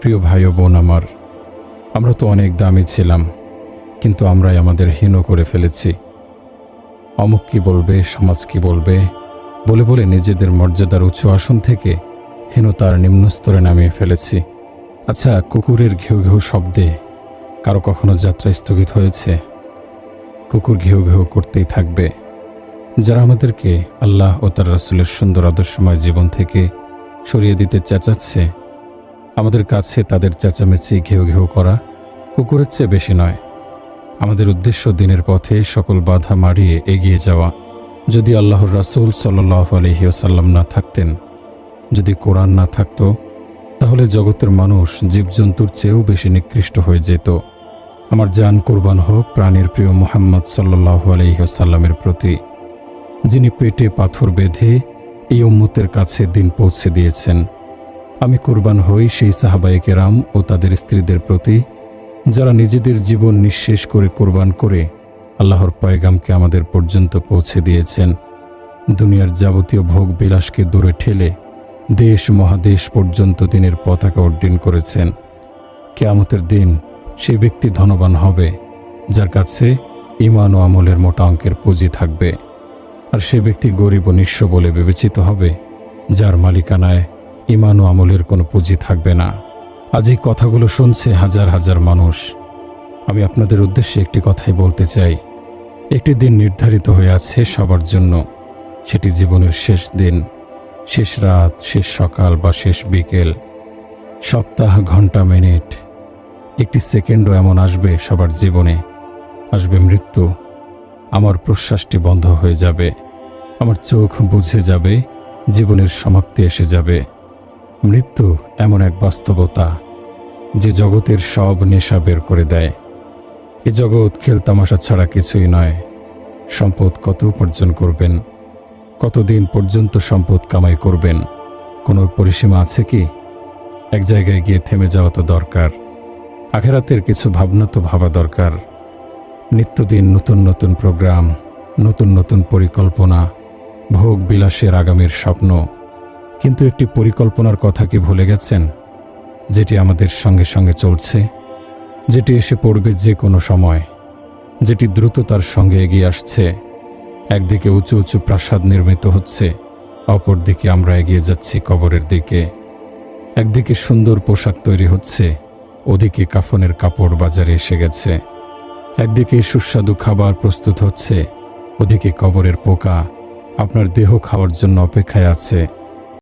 প্রিয় ভাই বোন আমার, আমরা তো অনেক দামি ছিলাম, কিন্তু আমরাই আমাদের হীন করে ফেলেছি। অমুক কি বলবে, সমাজ কি বলবে, বলে বলে নিজেদের মর্যাদার উঁচু আসন থেকে হীনতার নিম্নস্তরে নামিয়ে ফেলেছি। আচ্ছা কুকুরের ঘেউ ঘেউ শব্দে কারও কখনো যাত্রা স্থগিত হয়েছে? কুকুর ঘেউ ঘেউ করতেই থাকবে। যারা আমাদেরকে আল্লাহ ও তার রাসুলের সুন্দর আদর্শময় জীবন থেকে সরিয়ে দিতে চেঁচাচ্ছে আমাদের কাছে তাদের চেঁচামেচি ঘেউ ঘেউ করা কুকুরের চেয়ে বেশি নয়। আমাদের উদ্দেশ্য দিনের পথে সকল বাধা মারিয়ে এগিয়ে যাওয়া। যদি আল্লাহর রাসুল সাল্লাহ আলহিউসাল্লাম না থাকতেন, যদি কোরআন না থাকত, তাহলে জগতের মানুষ জীবজন্তুর চেয়েও বেশি নিকৃষ্ট হয়ে যেত। আমার জান কোরবান হোক প্রাণের প্রিয় মোহাম্মদ সাল্লাহ আলহিহাসাল্লামের প্রতি, যিনি পেটে পাথর বেঁধে এই উম্মতের কাছে দিন পৌঁছে দিয়েছেন। আমি কোরবান হই সেই সাহাবায়ে রাম ও তাদের স্ত্রীদের প্রতি, যারা নিজেদের জীবন নিঃশেষ করে কোরবান করে আল্লাহর পয়গামকে আমাদের পর্যন্ত পৌঁছে দিয়েছেন। দুনিয়ার যাবতীয় ভোগ বিলাসকে দূরে ঠেলে দেশ মহাদেশ পর্যন্ত দিনের পতাকা উড্ডীন করেছেন। কেয়ামতের দিন সেই ব্যক্তি ধনবান হবে, যার কাছে ইমান ও আমলের মোটা অঙ্কের পুঁজি থাকবে। আর সে ব্যক্তি গরিব ও নিঃস্ব বলে বিবেচিত হবে, যার মালিকানায় ইমান ও আমলের কোনো পুঁজি থাকবে না। আজ এই কথাগুলো শুনছে হাজার হাজার মানুষ। আমি আপনাদের উদ্দেশ্যে একটি কথাই বলতে চাই। একটি দিন নির্ধারিত হয়ে আছে সবার জন্য। সেটি জীবনের শেষ দিন। শেষ রাত, শেষ সকাল বা শেষ বিকেল। সপ্তাহ, ঘণ্টা, মিনিট। একটি সেকেন্ডও এমন আসবে সবার জীবনে। আসবে মৃত্যু। আমার প্রশ্বাসটি বন্ধ হয়ে যাবে। আমার চোখ বুঝে যাবে। জীবনের সমাপ্তি এসে যাবে। মৃত্যু এমন এক বাস্তবতা যে জগতের সব নেশা বের করে দেয়। এ জগৎ খেলতামাশা ছাড়া কিছুই নয়। সম্পদ কত উপার্জন করবেন? কতদিন পর্যন্ত সম্পদ কামাই করবেন? কোনো পরিসীমা আছে কি? এক জায়গায় গিয়ে থেমে যাওয়া তো দরকার। আখেরাতের কিছু ভাবনা তো ভাবা দরকার। নিত্যদিন নতুন নতুন প্রোগ্রাম, নতুন নতুন পরিকল্পনা ভোগ বিলাসের আগামীর স্বপ্ন। কিন্তু একটি পরিকল্পনার কথা কি ভুলে গেছেন? যেটি আমাদের সঙ্গে সঙ্গে চলছে, যেটি এসে পড়বে যে কোনো সময়, যেটি দ্রুততার সঙ্গে এগিয়ে আসছে, একদিকে উঁচু উঁচু প্রাসাদ নির্মিত হচ্ছে, অপরদিকে আমরা এগিয়ে যাচ্ছি কবরের দিকে। একদিকে সুন্দর পোশাক তৈরি হচ্ছে, ওদিকে কাফনের কাপড় বাজারে এসে গেছে। একদিকে সুস্বাদু খাবার প্রস্তুত হচ্ছে, ওদিকে কবরের পোকা আপনার দেহ খাওয়ার জন্য অপেক্ষায় আছে।